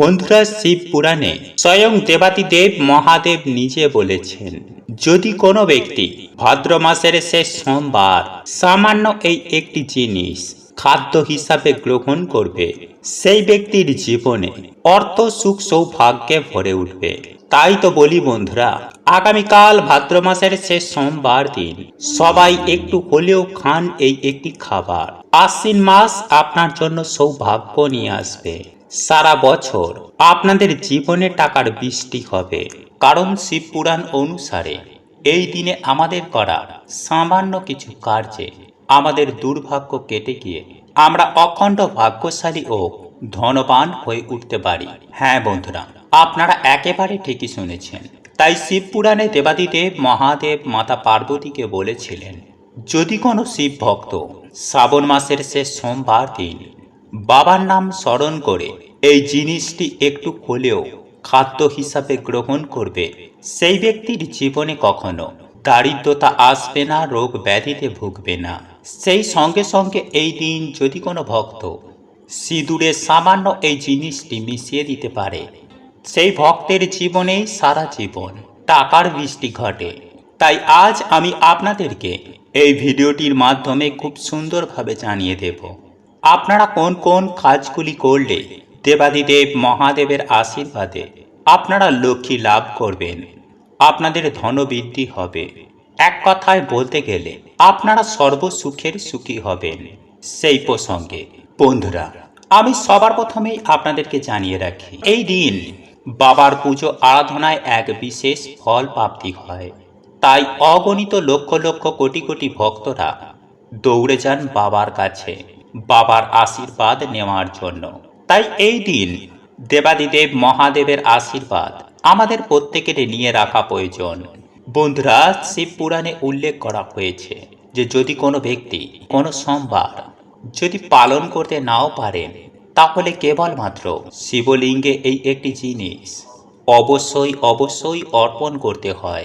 বন্ধুরা শিব পুরাণে স্বয়ং দেবাদিদেব মহাদেব নিজে বলেছেন, যদি কোনো ব্যক্তি ভাদ্র মাসের শেষ সোমবার সামান্য এই একটি জিনিস খাদ্য হিসাবে গ্রহণ করবে, সেই ব্যক্তির জীবনে অর্থ, সুখ, সৌভাগ্যে ভরে উঠবে। তাই তো বলি বন্ধুরা, আগামীকাল ভাদ্র মাসের শেষ সোমবার দিন সবাই একটু হলেও খান এই একটি খাবার। আশ্বিন মাস আপনার জন্য সৌভাগ্য নিয়ে আসবে। সারা বছর আপনাদের জীবনে টাকার বৃষ্টি হবে। কারণ শিব পুরাণ অনুসারে এই দিনে আমাদের করা সামান্য কিছু কার্যে আমাদের দুর্ভাগ্য কেটে গিয়ে আমরা অখণ্ড ভাগ্যশালী ও ধনবান হয়ে উঠতে পারি। হ্যাঁ বন্ধুরা, আপনারা একেবারে ঠিকই শুনেছেন। তাই শিব পুরাণে দেবাদিদেব, মহাদেব, মাতা পার্বতীকে বলেছিলেন, যদি কোনো শিব ভক্ত শ্রাবণ মাসের শেষ সোমবার দিন বাবার নাম স্মরণ করে এই জিনিসটি একটু হলেও খাদ্য হিসাবে গ্রহণ করবে। সেই ব্যক্তির জীবনে কখনো দারিদ্রতা আসবে না, রোগ ব্যাধিতে ভুগবে না। সেই সঙ্গে সঙ্গে এই দিন যদি কোনো ভক্ত সিঁদুরে সামান্য এই জিনিসটি মিশিয়ে দিতে পারে, সেই ভক্তের জীবনেই সারা জীবন টাকার বৃষ্টি ঘটে। তাই আজ আমি আপনাদেরকে এই ভিডিওটির মাধ্যমে খুব সুন্দরভাবে জানিয়ে দেব। আপনারা কোন কোন কাজগুলি করলে দেবাদিদেব মহাদেবের আশীর্বাদে আপনারা লক্ষ্মী লাভ করবেন? আপনাদের ধনবৃদ্ধি হবে। এক কথায় বলতে গেলে আপনারা সর্বসুখের সুখী হবেন। সেই প্রসঙ্গে, বন্ধুরা, আমি সবার প্রথমেই আপনাদেরকে জানিয়ে রাখি, এই দিন বাবার পুজো আরাধনায় এক বিশেষ ফল প্রাপ্তি হয়। তাই অগণিত লক্ষ লক্ষ কোটি কোটি ভক্তরা দৌড়ে যান বাবার কাছে। বাবার আশীর্বাদ নেওয়ার জন্য। তাই এই দিন দেবাদিদেব মহাদেবের আশীর্বাদ আমাদের প্রত্যেকের নিয়ে রাখা প্রয়োজন। বন্ধুরা, শিব পুরাণে উল্লেখ করা হয়েছে যে যদি কোনো ব্যক্তি, কোনো সোমবার যদি পালন করতে নাও পারেন, তাহলে কেবলমাত্র শিবলিঙ্গে এই একটি জিনিস অবশ্যই অবশ্যই অর্পণ করতে হয়।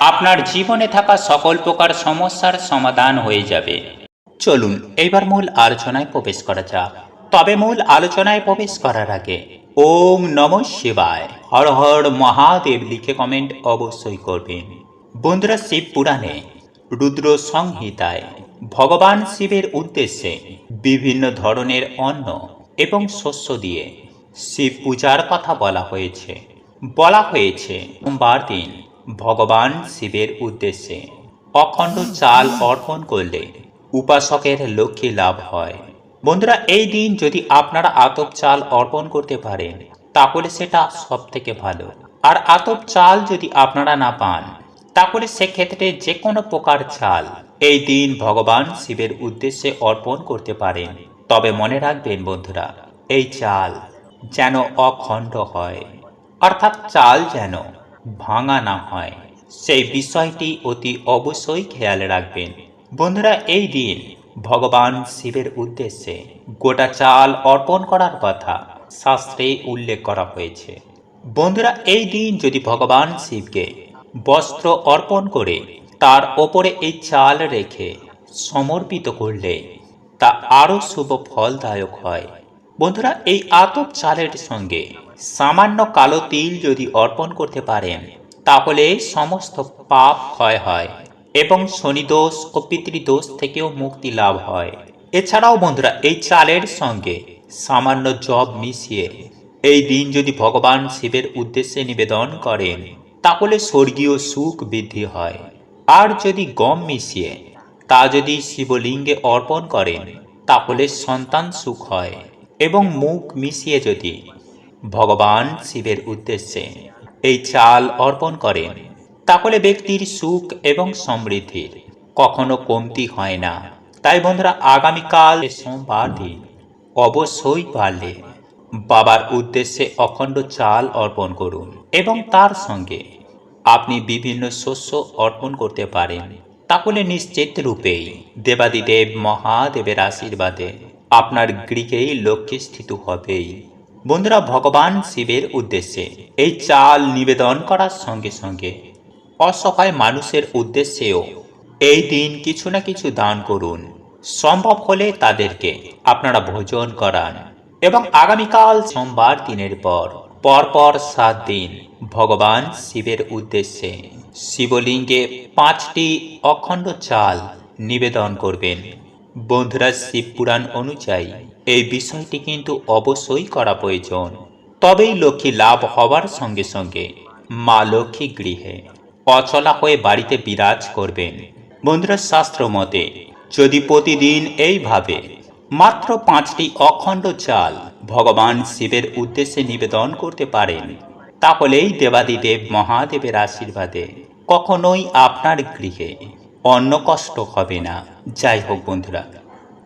আপনার জীবনে থাকা সকল প্রকার সমস্যার সমাধান হয়ে যাবে। চলুন, এইবার মূল আলোচনায় প্রবেশ করা যাক। তবে মূল আলোচনায় প্রবেশ করার আগে, ওম নম শিবায়। হর হর মহাদেব লিখে কমেন্ট অবশ্যই করবেন। বন্ধুরা, শিব পুরাণে রুদ্র সংহিতায় ভগবান শিবের উদ্দেশ্যে বিভিন্ন ধরনের অন্ন এবং শস্য দিয়ে শিব পূজার কথা বলা হয়েছে। বলা হয়েছে, সোমবার দিন ভগবান শিবের উদ্দেশ্যে অখণ্ড চাল অর্পণ করলে উপাসকের লক্ষ্মী লাভ হয়। বন্ধুরা, এই দিন যদি আপনারা আতপ চাল অর্পণ করতে পারেন, তাহলে সেটা সব থেকে ভালো। আর আতপ চাল যদি আপনারা না পান, তাহলে সেক্ষেত্রে যে কোনো প্রকার চাল এই দিন ভগবান শিবের উদ্দেশ্যে অর্পণ করতে পারেন। তবে মনে রাখবেন বন্ধুরা, এই চাল যেন অখণ্ড হয়, অর্থাৎ চাল যেন ভাঙা না হয়। সেই বিষয়টি অতি অবশ্যই খেয়াল রাখবেন। বন্ধুরা, এই দিন ভগবান শিবের উদ্দেশ্যে গোটা চাল অর্পণ করার কথা শাস্ত্রে উল্লেখ করা হয়েছে। বন্ধুরা, এই দিন যদি ভগবান শিবকে বস্ত্র অর্পণ করে তার ওপরে এই চাল রেখে সমর্পিত করলে তা আরও শুভ ফলদায়ক হয়। বন্ধুরা, এই আতপ চালের সঙ্গে সামান্য কালো তিল যদি অর্পণ করতে পারেন, তাহলে সমস্ত পাপ ক্ষয় হয় এবং শনিদোষ ও পিতৃদোষ থেকেও মুক্তি লাভ হয়। এছাড়াও বন্ধুরা, এই চালের সঙ্গে সামান্য জব মিশিয়ে এই দিন যদি ভগবান শিবের উদ্দেশ্যে নিবেদন করেন, তাহলে স্বর্গীয় সুখ বৃদ্ধি হয়। আর যদি গম মিশিয়ে তা যদি শিবলিঙ্গে অর্পণ করেন, তাহলে সন্তান সুখ হয়। এবং মুখ মিশিয়ে যদি ভগবান শিবের উদ্দেশ্যে এই চাল অর্পণ করেন, তাহলে ব্যক্তির সুখ এবং সমৃদ্ধির কখনো কমতি হয় না। তাই বন্ধুরা, আগামীকাল সোমবার দিন, অবশ্যই পারলে বাবার উদ্দেশ্যে অখণ্ড চাল অর্পণ করুন এবং তার সঙ্গে আপনি বিভিন্ন শস্য অর্পণ করতে পারেন। তাহলে নিশ্চিত রূপেই দেবাদিদেব মহাদেবের আশীর্বাদে আপনার গৃহেই লক্ষ্মী স্থিত হবেই বন্ধুরা, ভগবান শিবের উদ্দেশ্যে এই চাল নিবেদন করার সঙ্গে সঙ্গে অসহায় মানুষের উদ্দেশ্যেও এই দিন কিছু না কিছু দান করুন। সম্ভব হলে তাদেরকে আপনারা ভোজন করান এবং আগামীকাল সোমবার দিনের পর, পরপর সাত দিন ভগবান শিবের উদ্দেশ্যে শিবলিঙ্গে পাঁচটি অখণ্ড চাল নিবেদন করবেন। বন্ধুরা, শিব পুরাণ অনুযায়ী এই বিষয়টি কিন্তু অবশ্যই করা প্রয়োজন। তবেই লক্ষ্মী লাভ হবার সঙ্গে সঙ্গে মা লক্ষ্মী গৃহে অচলা হয়ে বাড়িতে বিরাজ করবেন। বন্ধুরা, শাস্ত্র মতে যদি প্রতিদিন এইভাবে মাত্র পাঁচটি অখণ্ড চাল ভগবান শিবের উদ্দেশ্যে নিবেদন করতে পারেন, তাহলেই দেবাদিদেব মহাদেবের আশীর্বাদে কখনোই আপনার গৃহে অন্ন কষ্ট হবে না। যাই হোক বন্ধুরা,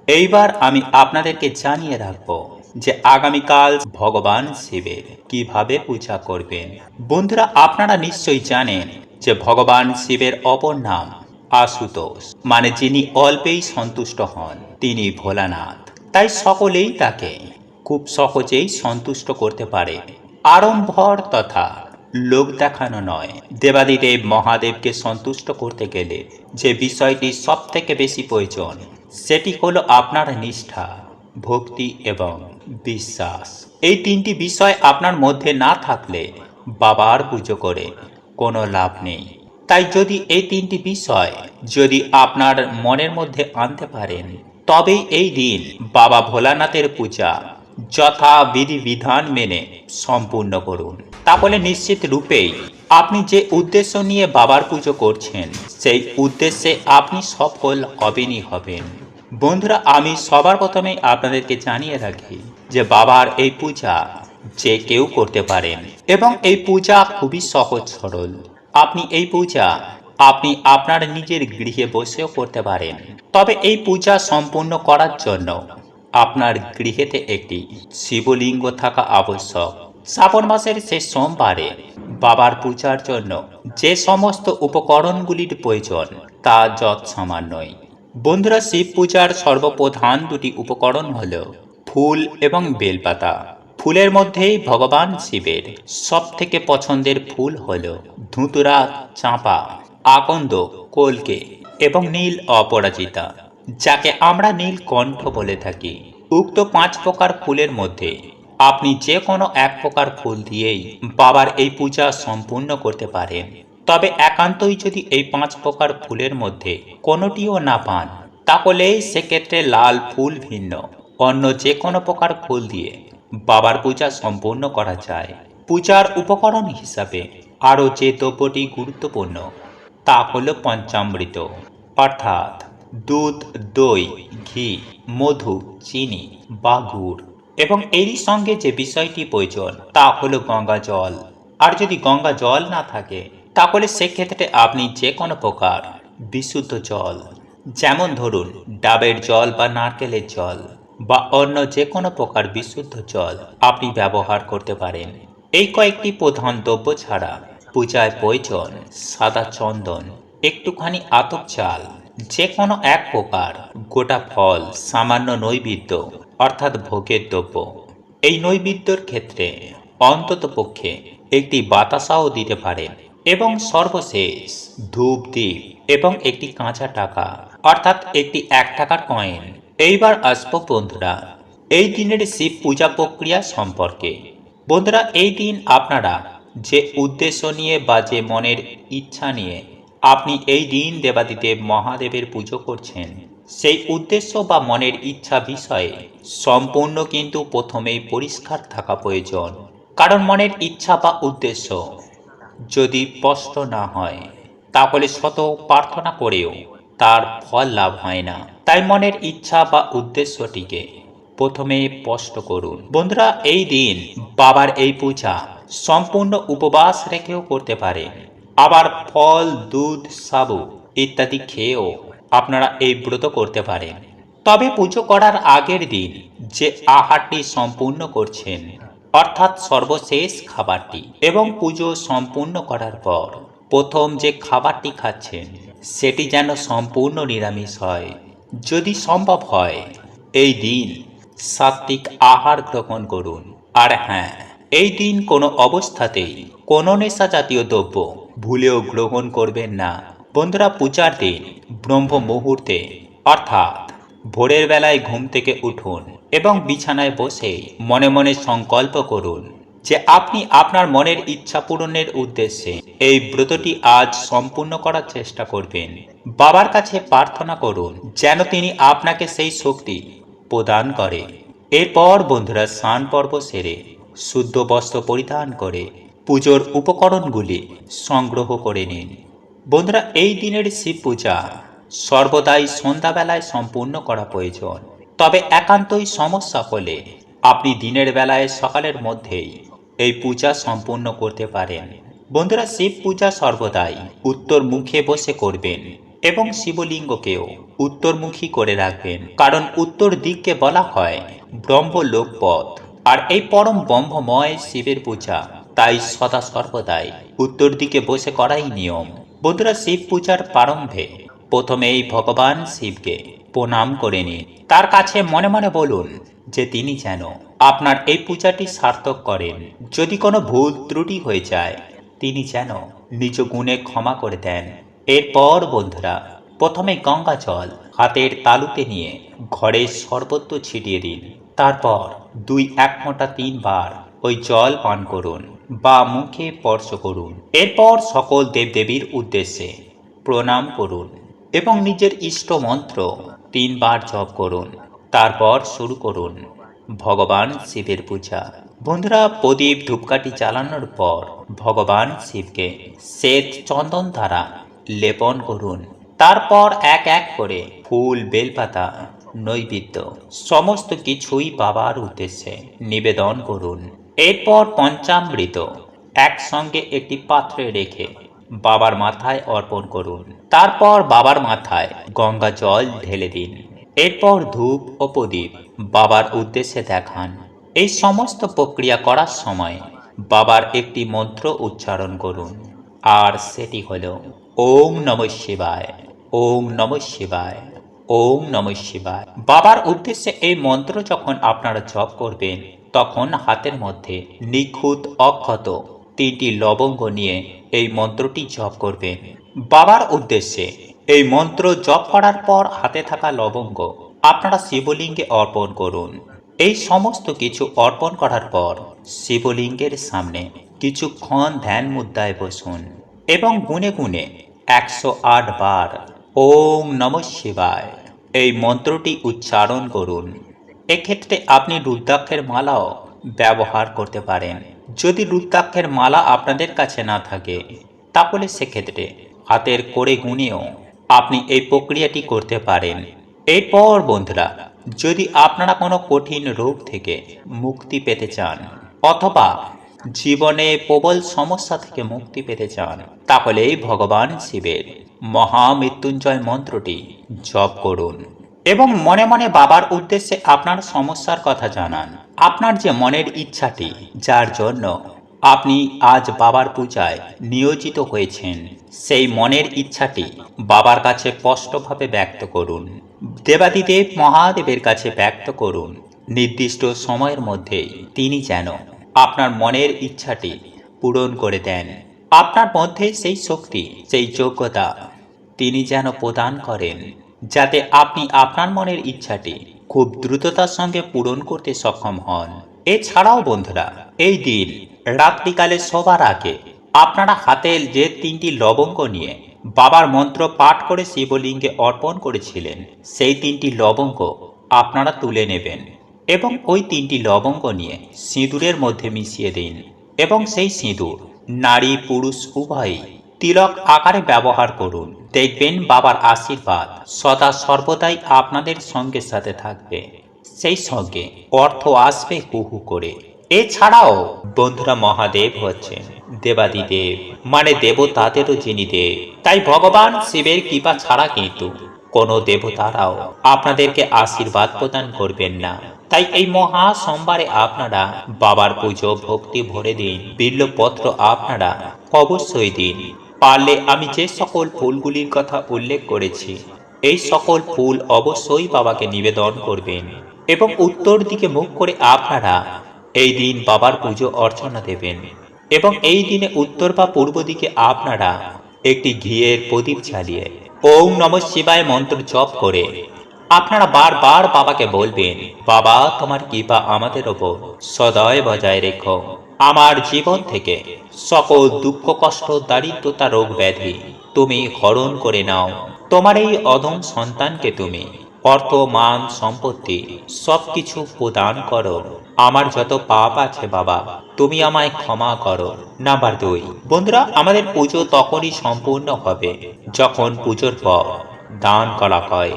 এইবার আমি আপনাদেরকে জানিয়ে রাখব যে আগামীকাল ভগবান শিবের কীভাবে পূজা করবেন। বন্ধুরা, আপনারা নিশ্চয়ই জানেন যে ভগবান শিবের অপর নাম আশুতোষ মানে যিনি অল্পেই সন্তুষ্ট হন, তিনি ভোলানাথ। তাই সকলেই তাকে খুব সহজেই সন্তুষ্ট করতে পারে। আড়ম্বর তথা লোক দেখানো নয়। দেবাদিদেব মহাদেবকে সন্তুষ্ট করতে গেলে যে বিষয়টি সব থেকে বেশি প্রয়োজন, সেটি হলো আপনার নিষ্ঠা, ভক্তি এবং বিশ্বাস। এই তিনটি বিষয় আপনার মধ্যে না থাকলে বাবার পুজো করে কোনো লাভ নেই। তাই যদি এই তিনটি বিষয় যদি আপনার মনের মধ্যে আনতে পারেন, তবেই এই দিন বাবা ভোলানাথের পূজা যথা বিধি বিধান মেনে সম্পূর্ণ করুন। তাহলে নিশ্চিত রূপেই আপনি যে উদ্দেশ্য নিয়ে বাবার পুজো করছেন, সেই উদ্দেশ্যে আপনি সফল হবেনই হবেন। বন্ধুরা, আমি সবার প্রথমেই আপনাদেরকে জানিয়ে রাখি যে বাবার এই পূজা যে কেউ করতে পারেন এবং এই পূজা খুবই সহজ সরল। আপনি এই পূজা আপনি আপনার নিজের গৃহে বসেও করতে পারেন। তবে এই পূজা সম্পূর্ণ করার জন্য আপনার গৃহেতে একটি শিবলিঙ্গ থাকা আবশ্যক। শ্রাবণ মাসের শেষ সোমবারে বাবার পূজার জন্য যে সমস্ত উপকরণগুলির প্রয়োজন তা যৎ সামান্যই। বন্ধুরা, শিব পূজার সর্বপ্রধান দুটি উপকরণ হল ফুল এবং বেলপাতা। ফুলের মধ্যেই ভগবান শিবের সব থেকে পছন্দের ফুল হল ধুতুরা, চাঁপা, আকন্দ, কলকে এবং নীল অপরাজিতা। যাকে আমরা নীল কণ্ঠ বলে থাকি। উক্ত পাঁচ প্রকার ফুলের মধ্যে আপনি যে কোনো এক প্রকার ফুল দিয়েই বাবার এই পূজা সম্পূর্ণ করতে পারেন। তবে একান্তই যদি এই পাঁচ প্রকার ফুলের মধ্যে কোনোটিও না পান, তাহলে সেক্ষেত্রে লাল ফুল ভিন্ন। অন্য যে কোনো প্রকার ফুল দিয়ে বাবার পূজা সম্পূর্ণ করা যায়। পূজার উপকরণ হিসাবে আরও যে দ্রব্যটি গুরুত্বপূর্ণ, তা হল পঞ্চামৃত, অর্থাৎ দুধ, দই, ঘি, মধু, চিনি বা গুড় এবং এরই সঙ্গে যে বিষয়টি প্রয়োজন, তা হলো গঙ্গা জল। আর যদি গঙ্গা জল না থাকে, তাহলে সেক্ষেত্রে আপনি যে কোনো প্রকার বিশুদ্ধ জল, যেমন ধরুন ডাবের জল বা নারকেলের জল বা অন্য যে কোনো প্রকার বিশুদ্ধ জল আপনি ব্যবহার করতে পারেন। এই কয়েকটি প্রধান দ্রব্য ছাড়া পূজায় প্রয়োজন সাদা চন্দন, একটুখানি আতপ চাল যে কোনো এক প্রকার গোটা ফল সামান্য নৈবেদ্য, অর্থাৎ ভোগের দ্রব্য, এই নৈবেদ্যর ক্ষেত্রে অন্তত পক্ষে একটি বাতাসাও দিতে পারেন এবং সর্বশেষ ধূপ দ্বীপ এবং একটি কাঁচা টাকা, অর্থাৎ একটি এক টাকার কয়েন এইবার আসব বন্ধুরা, এই দিনের শিব পূজা প্রক্রিয়া সম্পর্কে। বন্ধুরা, এই দিন আপনারা যে উদ্দেশ্য নিয়ে বা যে মনের ইচ্ছা নিয়ে আপনি এই দিন দেবাদিদেব মহাদেবের পুজো করছেন। সেই উদ্দেশ্য বা মনের ইচ্ছা বিষয়ে সম্পূর্ণ কিন্তু প্রথমেই পরিষ্কার থাকা প্রয়োজন। কারণ মনের ইচ্ছা বা উদ্দেশ্য যদি স্পষ্ট না হয়, তাহলে শত প্রার্থনা করেও তার ফল লাভ হয় না। তাই মনের ইচ্ছা বা উদ্দেশ্যটিকে প্রথমে স্পষ্ট করুন। বন্ধুরা, এই দিন বাবার এই পূজা সম্পূর্ণ উপবাস রেখেও করতে পারেন। আবার ফল, দুধ, সাবু ইত্যাদি খেয়েও আপনারা এই ব্রত করতে পারেন। তবে পুজো করার আগের দিন যে আহারটি সম্পূর্ণ করছেন, অর্থাৎ সর্বশেষ খাবারটি এবং পুজো সম্পূর্ণ করার পর প্রথম যে খাবারটি খাচ্ছেন, সেটি যেন সম্পূর্ণ নিরামিষ হয়। যদি সম্ভব হয়, এই দিন সাত্বিক আহার গ্রহণ করুন। আর হ্যাঁ এই দিন কোনো অবস্থাতেই কোনো নেশা জাতীয় দ্রব্য ভুলেও গ্রহণ করবেন না। বন্ধুরা, পূজার দিন, ব্রহ্ম মুহূর্তে, অর্থাৎ ভোরের বেলায় ঘুম থেকে উঠুন এবং বিছানায় বসে মনে মনে সংকল্প করুন যে আপনি আপনার মনের ইচ্ছা পূরণের উদ্দেশ্যে এই ব্রতটি আজ সম্পূর্ণ করার চেষ্টা করবেন। বাবার কাছে প্রার্থনা করুন যেন তিনি আপনাকে সেই শক্তি প্রদান করে। এরপর বন্ধুরা, স্নান পর্ব সেরে, শুদ্ধ বস্ত্র পরিধান করে পুজোর উপকরণগুলি সংগ্রহ করে নিন। বন্ধুরা, এই দিনের শিব পূজা সর্বদাই সন্ধ্যাবেলায় সম্পূর্ণ করা প্রয়োজন। তবে একান্তই সমস্যা হলে আপনি দিনের বেলায় সকালের মধ্যেই এই পূজা সম্পূর্ণ করতে পারেন। বন্ধুরা, শিব পূজা সর্বদাই উত্তর মুখে বসে করবেন এবং শিবলিঙ্গকেও উত্তরমুখী করে রাখবেন। কারণ উত্তর দিককে বলা হয় ব্রহ্মলোক পথ আর এই পরম ব্রহ্মময় শিবের পূজা তাই সদা সর্বদাই উত্তর দিকে বসে করাই নিয়ম। বন্ধুরা, শিব পূজার প্রারম্ভে প্রথমেই ভগবান শিবকে প্রণাম করে নিন। তার কাছে মনে মনে বলুন যে তিনি যেন আপনার এই পূজাটি সার্থক করেন। যদি কোনো ভুল ত্রুটি হয়ে যায়, তিনি যেন নিজ গুণে ক্ষমা করে দেন। এরপর বন্ধুরা, প্রথমে গঙ্গা জল হাতের তালুতে নিয়ে ঘরে সর্বত্র ছিটিয়ে দিন। তারপর দুই এক মোটা তিনবার ওই জল পান করুন। বা মুখে স্পর্শ করুন। এরপর সকল দেবদেবীর উদ্দেশ্যে প্রণাম করুন এবং নিজের ইষ্ট মন্ত্র তিনবার জপ করুন। তারপর শুরু করুন ভগবান শিবের পূজা। বন্ধুরা, প্রদীপ ধূপকাঠি চালানোর পর ভগবান শিবকে শ্বেত চন্দন দ্বারা লেপন করুন। তারপর এক এক করে ফুল, বেলপাতা, নৈবেদ্য, সমস্ত কিছুই বাবার উদ্দেশ্যে নিবেদন করুন। এরপর পঞ্চামৃত একসঙ্গে একটি পাত্রে রেখে বাবার মাথায় অর্পণ করুন। তারপর বাবার মাথায় গঙ্গা জল ঢেলে দিন। এরপর ধূপ ও প্রদীপ বাবার উদ্দেশ্যে দেখান। এই সমস্ত প্রক্রিয়া করার সময় বাবার একটি মন্ত্র উচ্চারণ করুন। আর সেটি হল, ওম নম শিবায়, ওম নম শিবায়, ওম নম শিবায়। বাবার উদ্দেশ্যে এই মন্ত্র যখন আপনারা জপ করবেন তখন হাতের মধ্যে নিখুঁত অক্ষত তিনটি লবঙ্গ নিয়ে এই মন্ত্রটি জপ করবেন বাবার উদ্দেশ্যে এই মন্ত্র জপ করার পর হাতে থাকা লবঙ্গ আপনারা শিবলিঙ্গে অর্পণ করুন। এই সমস্ত কিছু অর্পণ করার পর শিবলিঙ্গের সামনে কিছুক্ষণ ধ্যান মুদ্রায় বসুন এবং গুনে গুনে একশো আট বার ওম নম শিবায় এই মন্ত্রটি উচ্চারণ করুন। এক্ষেত্রে আপনি রুদ্রাক্ষের মালাও ব্যবহার করতে পারেন। যদি রুদ্রাক্ষের মালা আপনাদের কাছে না থাকে, তাহলে সেক্ষেত্রে হাতের করে গুনেও আপনি এই প্রক্রিয়াটি করতে পারেন। এরপর বন্ধুরা, যদি আপনারা কোনো কঠিন রোগ থেকে মুক্তি পেতে চান, অথবা জীবনে প্রবল সমস্যা থেকে মুক্তি পেতে চান, তাহলে ভগবান শিবের মহামৃত্যুঞ্জয় মন্ত্রটি জপ করুন। এবং মনে মনে বাবার উদ্দেশ্যে আপনার সমস্যার কথা জানান। আপনার যে মনের ইচ্ছাটি, যার জন্য আপনি আজ বাবার পূজায় নিয়োজিত হয়েছেন, সেই মনের ইচ্ছাটি বাবার কাছে স্পষ্টভাবে ব্যক্ত করুন। দেবাদিদেব মহাদেবের কাছে ব্যক্ত করুন। নির্দিষ্ট সময়ের মধ্যে তিনি যেন আপনার মনের ইচ্ছাটি পূরণ করে দেন। আপনার মধ্যে সেই শক্তি, সেই যোগ্যতা তিনি যেন প্রদান করেন। যাতে আপনি আপনার মনের ইচ্ছাটি খুব দ্রুততার সঙ্গে পূরণ করতে সক্ষম হন। এছাড়াও বন্ধুরা, এই দিন রাত্রিকালে সবার আগে আপনারা হাতে যে তিনটি লবঙ্গ নিয়ে বাবার মন্ত্র পাঠ করে শিবলিঙ্গে অর্পণ করেছিলেন, সেই তিনটি লবঙ্গ আপনারা তুলে নেবেন এবং ওই তিনটি লবঙ্গ নিয়ে সিঁদুরের মধ্যে মিশিয়ে দিন এবং সেই সিঁদুর নারী পুরুষ উভয়ই তিলক আকারে ব্যবহার করুন। দেখবেন বাবার আশীর্বাদ সদা সর্বদাই আপনাদের সঙ্গে সাথে থাকবে। সেই সঙ্গে অর্থ আসবে হুহু করে। এছাড়াও বন্ধুরা মহাদেব হচ্ছেন, দেবাদিদেব মানে দেবতাদেরও যিনি দেব। তাই ভগবান শিবের কৃপা ছাড়া কিন্তু কোনো দেবতারাও আপনাদেরকে আশীর্বাদ প্রদান করবেন না। তাই এই মহা সোমবারে আপনারা বাবার পুজো, ভক্তি ভরে দিন, বিল্লপত্র আপনারা অবশ্যই দিন। পারলে আমি যে সকল ফুলগুলির কথা উল্লেখ করেছি, এই সকল ফুল অবশ্যই বাবাকে নিবেদন করবেন এবং উত্তর দিকে মুখ করে আপনারা এই দিন বাবার পুজো অর্চনা দেবেন এবং এই দিনে উত্তর বা পূর্ব দিকে আপনারা একটি ঘিয়ের প্রদীপ জ্বালিয়ে ওম নম শিবায় মন্ত্র জপ করে আপনারা বারবার বাবাকে বলবেন, বাবা, তোমার কৃপা আমাদের ওপর সদয় বজায় রেখো। আমার জীবন থেকে সকল দুঃখ, কষ্ট, দারিদ্রতা, রোগ ব্যাধি তুমি হরণ করে নাও। তোমার এই অধম সন্তানকে তুমি অর্থ মান সম্পত্তি সবকিছু প্রদান করো। আমার যত পাপ আছে বাবা, তুমি আমায় ক্ষমা করো। নাম্বার দুই, বন্ধুরা, আমাদের পুজো তখনই সম্পূর্ণ হবে যখন পুজোর পর দান করা হয়।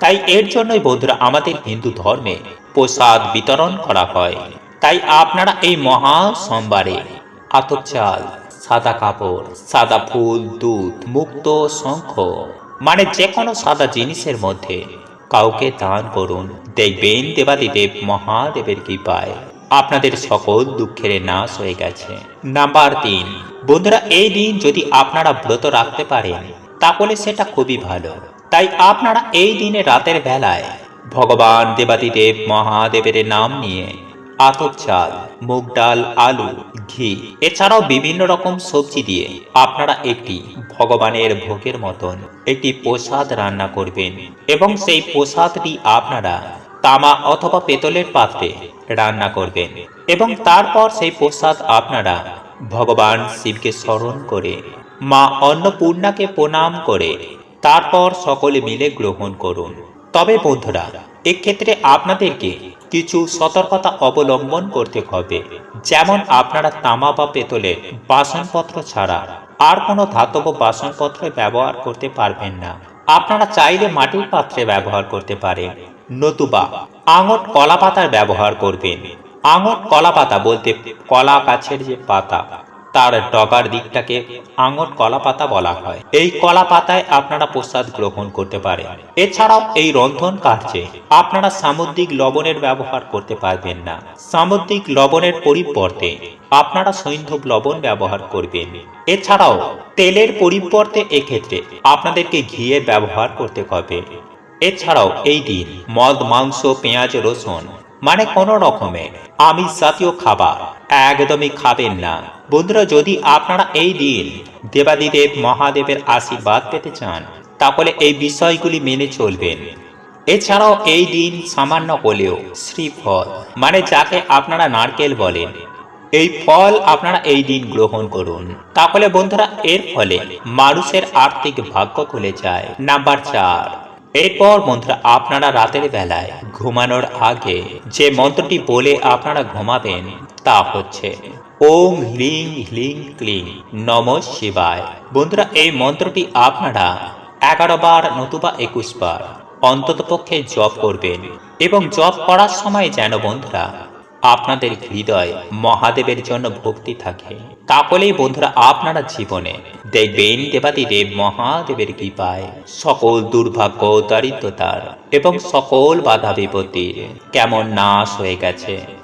তাই এর জন্যই বন্ধুরা, আমাদের হিন্দু ধর্মে প্রসাদ বিতরণ করা হয়। তাই আপনারা এই মহা সোমবারে আতপ চাল সাদা কাপড়, সাদা ফুল, দুধ, মুক্ত শঙ্খ মানে যে কোনো সাদা জিনিসের মধ্যে কাউকে দান করুন। দেখবেন দেবাদিদেব মহাদেবের কৃপায় আপনাদের সকল দুঃখের নাশ হয়ে গেছে। নাম্বার তিন, বন্ধুরা, এই দিন যদি আপনারা ব্রত রাখতে পারেন, তাহলে সেটা খুবই ভালো। তাই আপনারা এই দিনে রাতের বেলায় ভগবান দেবাদিদেব মহাদেবের নাম নিয়ে আতপ চাল, মুগ ডাল, আলু, ঘি, এছাড়াও বিভিন্ন রকম সবজি দিয়ে আপনারা একটি ভগবানের ভোগের মতন একটি প্রসাদ রান্না করবেন এবং সেই প্রসাদটি আপনারা তামা অথবা পেতলের পাত্রে রান্না করবেন এবং তারপর সেই প্রসাদ আপনারা ভগবান শিবকে স্মরণ করে, মা অন্নপূর্ণাকে প্রণাম করে, তারপর সকলে মিলে গ্রহণ করুন। তবে বন্ধুরা, এক্ষেত্রে আপনাদেরকে কিছু সতর্কতা অবলম্বন করতে হবে। যেমন আপনারা তামা বা পেতলের বাসনপত্র ছাড়া আর কোনো ধাতব বাসনপত্র ব্যবহার করতে পারবেন না। আপনারা চাইলে মাটির পাত্রে ব্যবহার করতে পারেন। নতুবা আঙট কলা পাতার ব্যবহার করবেন। আঙট কলা পাতা বলতে কলা গাছের যে পাতা তার ডগার দিকটাকে আঙট কলা পাতা বলা হয়। এই কলা পাতায় আপনারা প্রসাদ গ্রহণ করতে পারেন। এছাড়াও এই রন্ধন কার্যে আপনারা সামুদ্রিক লবণের ব্যবহার করতে পারবেন না। সামুদ্রিক লবণের পরিবর্তে আপনারা সৈন্ধব লবণ ব্যবহার করবেন। এছাড়াও তেলের পরিবর্তে এক্ষেত্রে আপনাদেরকে ঘিয়ের ব্যবহার করতে হবে। এছাড়াও এই দিন মদ, মাংস, পেঁয়াজ, রসুন মানে কোনো রকমের আমিষ জাতীয় খাবার, একদমই খাবেন না। বন্ধুরা, যদি আপনারা এই দিন দেবাদিদেব মহাদেবের আশীর্বাদ পেতে চান, তাহলে এই বিষয়গুলি মেনে চলবেন। এছাড়াও এই দিন সামান্য হলেও শ্রীফল মানে যাকে আপনারা নারকেল বলেন, এই ফল আপনারা এই দিন গ্রহণ করুন। তাহলে বন্ধুরা, এর ফলে মানুষের আর্থিক ভাগ্য খুলে যায়। নাম্বার চার এরপর বন্ধুরা আপনারা রাতের বেলায় ঘুমানোর আগে যে মন্ত্রটি বলে আপনারা ঘুমাবেন, তা হচ্ছে, ওম হ্লিং হ্লিং ক্লিং, নম শিবায়। বন্ধুরা, এই মন্ত্রটি আপনারা এগারো বার নতুবা একুশ বার অন্ততপক্ষে জপ করবেন এবং জপ করার সময় যেন বন্ধুরা আপনাদের হৃদয় মহাদেবের জন্য ভক্তি থাকে। তাহলেই বন্ধুরা আপনারা জীবনে দেখবেন দেবাদিদেব মহাদেবের কৃপায় সকল দুর্ভাগ্য দারিদ্রতার এবং সকল বাধা বিপত্তির কেমন নাশ হয়ে গেছে।